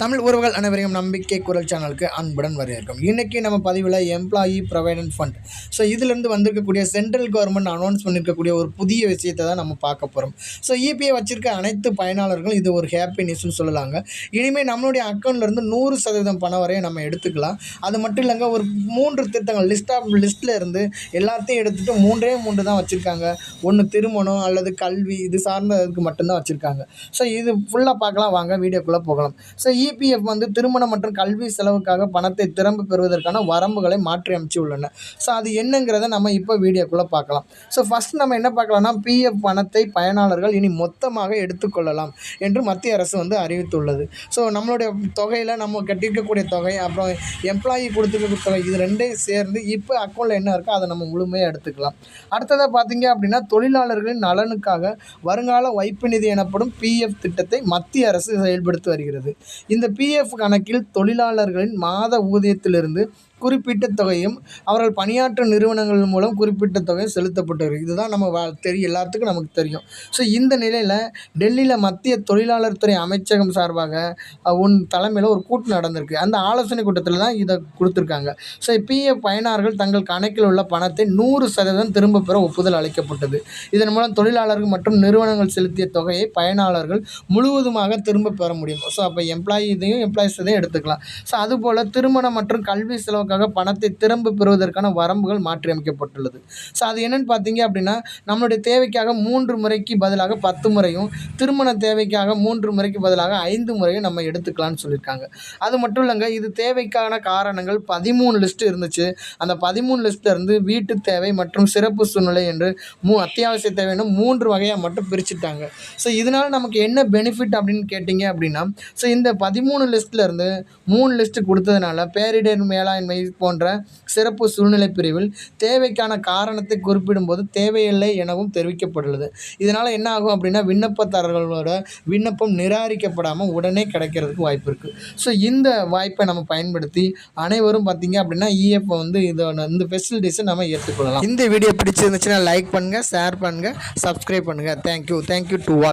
தமிழ் உறவுகள் அனைவரையும் நம்பிக்கை குரல் சேனலுக்கு அன்புடன் வரவேற்கும். இன்றைக்கி நம்ம பதிவில் எம்ப்ளாயி ப்ரொவைடன்ட் ஃபண்ட் ஸோ இதிலேருந்து வந்திருக்கக்கூடிய சென்ட்ரல் கவர்மெண்ட் அனௌன்ஸ் பண்ணியிருக்கக்கூடிய ஒரு புதிய விஷயத்தை தான் நம்ம பார்க்க போகிறோம் ஸோ இபிஐ வச்சிருக்க அனைத்து பயனாளர்களும் இது ஒரு ஹாப்பி நியூஸ்னு சொல்லலாங்க. இனிமேல் நம்மளுடைய அக்கௌண்ட்லேருந்து நூறு சதவீதம் பணம் வரையும் நம்ம எடுத்துக்கலாம். அது மட்டும் இல்லைங்க ஒரு மூன்று திட்டங்கள் லிஸ்ட் ஆஃப் லிஸ்ட்டில் இருந்து எல்லாத்தையும் எடுத்துகிட்டு மூன்றே மூன்று தான் வச்சுருக்காங்க. ஒன்று திருமணம் அல்லது கல்வி இது சார்ந்ததுக்கு மட்டும்தான் வச்சுருக்காங்க. ஸோ இது ஃபுல்லாக பார்க்கலாம். வாங்க வீடியோக்குள்ளே போகலாம். ஸோ இ இபிஎஃப் வந்து திருமணம் மற்றும் கல்வி செலவுக்காக பணத்தை திரும்ப பெறுவதற்கான வரம்புகளை மாற்றி அமைச்சுள்ளன ஸோ அது என்னங்கிறத நம்ம இப்போ வீடியோக்குள்ளே பார்க்கலாம். ஸோ ஃபஸ்ட் நம்ம என்ன பார்க்கலாம்னா பிஎஃப் பணத்தை பயனாளர்கள் இனி மொத்தமாக எடுத்துக்கொள்ளலாம் என்று மத்திய அரசு வந்து அறிவித்துள்ளது. ஸோ நம்மளுடைய தொகையில் நம்ம கட்டிருக்கக்கூடிய தொகை அப்புறம் எம்ப்ளாயி கொடுத்துருக்க தொகை இது ரெண்டையும் சேர்ந்து இப்போ அக்கௌண்ட்டில் என்ன இருக்கோ அதை நம்ம முழுமையாக எடுத்துக்கலாம். அடுத்ததாக பார்த்தீங்க அப்படின்னா தொழிலாளர்களின் நலனுக்காக வருங்கால வைப்பு நிதி எனப்படும் பிஎஃப் திட்டத்தை மத்திய அரசு செயல்படுத்தி வருகிறது. இந்த இந்த பிஎஃப் கணக்கில் தொழிலாளர்களின் மாத ஊதியத்திலிருந்து குறிப்பிட்ட தொகையும் அவர்கள் பணியாற்றும் நிறுவனங்கள் மூலம் குறிப்பிட்ட தொகையும் செலுத்தப்பட்டு வருகிறது இதுதான் நம்ம வா தெரியும் எல்லாத்துக்கும் நமக்கு தெரியும். ஸோ இந்த நிலையில் டெல்லியில் மத்திய தொழிலாளர் துறை அமைச்சகம் சார்பாக உன் தலைமையில் ஒரு கூட்டம் நடந்திருக்கு. அந்த ஆலோசனை கூட்டத்தில் தான் இதை கொடுத்துருக்காங்க. ஸோ பிஎஃப் பயனாளர்கள் தங்கள் கணக்கில் உள்ள பணத்தை நூறு சதவீதம் திரும்ப பெற ஒப்புதல் அளிக்கப்பட்டது. இதன் மூலம் தொழிலாளர்கள் மற்றும் நிறுவனங்கள் செலுத்திய தொகையை பயனாளர்கள் முழுவதுமாக திரும்ப பெற முடியும். ஸோ அப்போ எம்ப்ளாயி இதையும் எம்ப்ளாயிஸ் இதையும் எடுத்துக்கலாம். ஸோ அதுபோல் திருமணம் மற்றும் கல்வி செலவு செலவுக்காக பணத்தை திரும்ப பெறுவதற்கான வரம்புகள் மாற்றியமைக்கப்பட்டுள்ளது. ஸோ அது என்னன்னு பார்த்தீங்க அப்படின்னா நம்மளுடைய தேவைக்காக மூன்று முறைக்கு பதிலாக பத்து முறையும் திருமண தேவைக்காக மூன்று முறைக்கு பதிலாக ஐந்து முறையும் நம்ம எடுத்துக்கலாம்னு சொல்லியிருக்காங்க. அது மட்டும் இல்லைங்க இது தேவைக்கான காரணங்கள் பதிமூணு லிஸ்ட் இருந்துச்சு. அந்த பதிமூணு லிஸ்ட்டில் இருந்து வீட்டு தேவை மற்றும் சிறப்பு சூழ்நிலை என்று மூ அத்தியாவசிய தேவைன்னு மூன்று வகையாக மட்டும் பிரிச்சுட்டாங்க. ஸோ இதனால் நமக்கு என்ன பெனிஃபிட் அப்படின்னு கேட்டிங்க அப்படின்னா ஸோ இந்த பதிமூணு லிஸ்ட்டில் இருந்து மூணு லிஸ்ட்டு கொடுத்ததுனால பேரிடர் மேலாண்மை போன்ற சிறப்பு சூழ்நிலை பிரிவில் தேவைக்கான காரணத்தை குறிப்பிடும்போது தேவையில்லை எனவும் தெரிவிக்கப்பட்டுள்ளது. இதனால் என்ன ஆகும் அப்படின்னா விண்ணப்பதாரர்களோட விண்ணப்பம் நிராகரிக்கப்படாமல் உடனே கிடைக்கிறதுக்கு வாய்ப்பு இருக்குது ஸோ இந்த வாய்ப்பை நம்ம பயன்படுத்தி அனைவரும் பார்த்தீங்க அப்படின்னா இஎஃப் வந்து இதோட இந்த ஃபெசிலிட்டிஸை நம்ம ஏற்றுக்கொள்ளலாம். இந்த வீடியோ பிடிச்சிருந்துச்சுன்னா லைக் பண்ணுங்கள் ஷேர் பண்ணுங்கள் சப்ஸ்கிரைப் பண்ணுங்கள் தேங்க்யூ தேங்க்யூ டு